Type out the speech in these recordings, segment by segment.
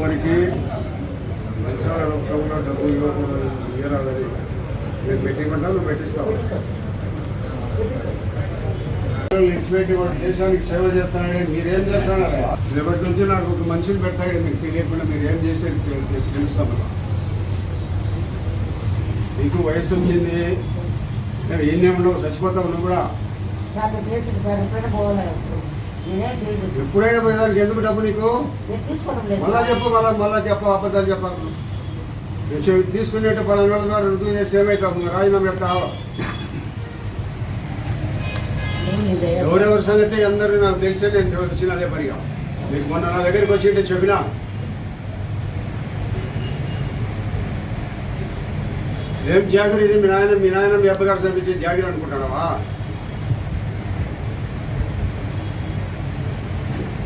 ఎవరికి మంచాల రూపంలో డబ్బు ఇవ్వకూడదు ఇవ్వరాదని నేను పెట్టిమంటా నువ్వు పెట్టిస్తావు. ఇచ్చిపెట్టి వాడు దేశానికి సేవ చేస్తానని మీరేం చేస్తున్నారు? రేపటి నుంచి నాకు ఒక మనిషిని పెట్టాడు మీకు తెలియకుండా మీరు ఏం చేసేది తె- తెలుస్తాం నీకు వయసు వచ్చింది ఏం ఉండవు చచ్చిపోతావు నువ్వు కూడా. ఎప్పుడైనా పోయేదానికి ఎందుకు డబ్బు నీకు? మళ్ళా చెప్పు మళ్ళా మళ్ళా చెప్పు అబద్ధాలు చెవి- తీసుకునేట్టు పలానా గారు రుజువు చేసి ఏమైతావు రాజీనామా చెప్తావు. ఎవరెవరి సంగతి అందరూ నాకు తెలిసే నేను వచ్చిన అదే పనిగా. మీకు మొన్న నా దగ్గరికి వచ్చింటే చెప్పినా? ఏం జాగిరి ఇది? మీ నాయన మీ నాయన మీ అబ్బగారు చంపించే జాగిరి అనుకుంటున్నావా?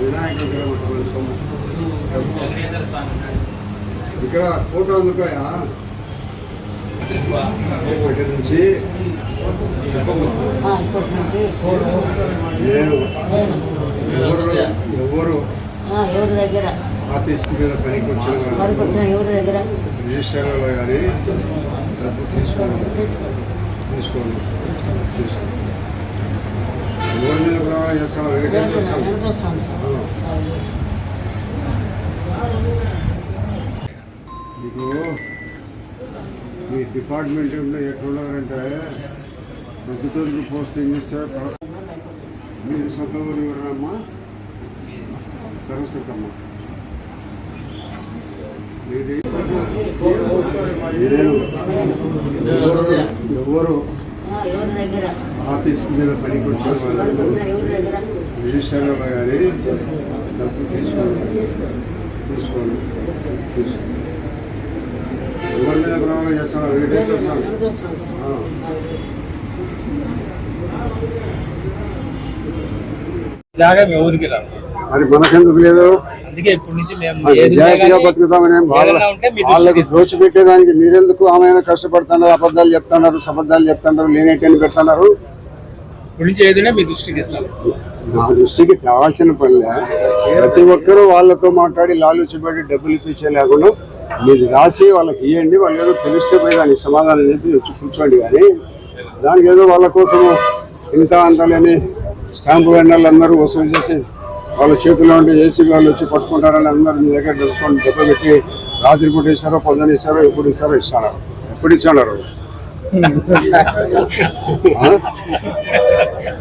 వినాయక విగ్రహం ఇక్కడ ఫోటో అందుకోయా? ఒకటి నుంచి ఎవరు? ఎవరు? ఆ, ఎవరి దగ్గర? ఆఫీస్ మీద పనికి వచ్చిన మరికి వచ్చిన ఎవరి దగ్గర? రిజిస్టర్లో కానీ డబ్బు తీసుకోండి. తీసుకోండి. తీసుకోండి. వెంకటేశ్వర. మీకు మీ డిపార్ట్మెంట్ ఎట్లున్నారంటే ప్రొద్దుటూరు పోస్టింగ్ ఇస్తే మీరు సొంత ఊరు ఎవరమ్మా సరస్వతమ్మ? ఎవరు ఆఫీస్ మీద పనికి వచ్చిన వాళ్ళు రిజిస్టర్లో కానీ డబ్బు తీసుకోండి. తీసుకోండి. తీసుకోండి. ఎవరి మీద ప్రమాణం చేస్తున్నారు వెంకటేశ్వర స్వామి సార్. ఇలాగే మీ ఊరికి రా మరి మనకెందుకు లేదు? నిజాయితీగా బతుకుతామని వాళ్ళకి దోచిపెట్టేదానికి మీరెందుకు ఆమె కష్టపడుతున్నారు అబద్ధాలు చెప్తున్నారు అబద్ధాలు చెప్తున్నారు లేనేటని పెడుతున్నారు? మీ దృష్టికి నా దృష్టికి కావాల్సిన పనిలే. ప్రతి ఒక్కరూ వాళ్ళతో మాట్లాడి లాలుచిపడి డబ్బులు ఇప్పించే లేకుండా మీది రాసి వాళ్ళకి ఇవ్వండి వాళ్ళు ఏదో తెలిస్తే పోయి దానికి సమాధానం చెప్పి వచ్చి కూర్చోండి కానీ దానికి ఏదో వాళ్ళ కోసం ఇంత అంతలేని స్టాంపు వెండర్లు అందరూ వసూలు చేసి వాళ్ళ చేతిలో ఉండి ఏసీ వాళ్ళు వచ్చి పట్టుకుంటారని అందరూ మీ దగ్గర డబ్బుకొని డబ్బు పెట్టి రాత్రి పూట ఇస్తారో పొద్దున ఇస్తారో ఎప్పుడు ఇస్తారో ఇస్తారో ఎప్పుడు ఇచ్చారు?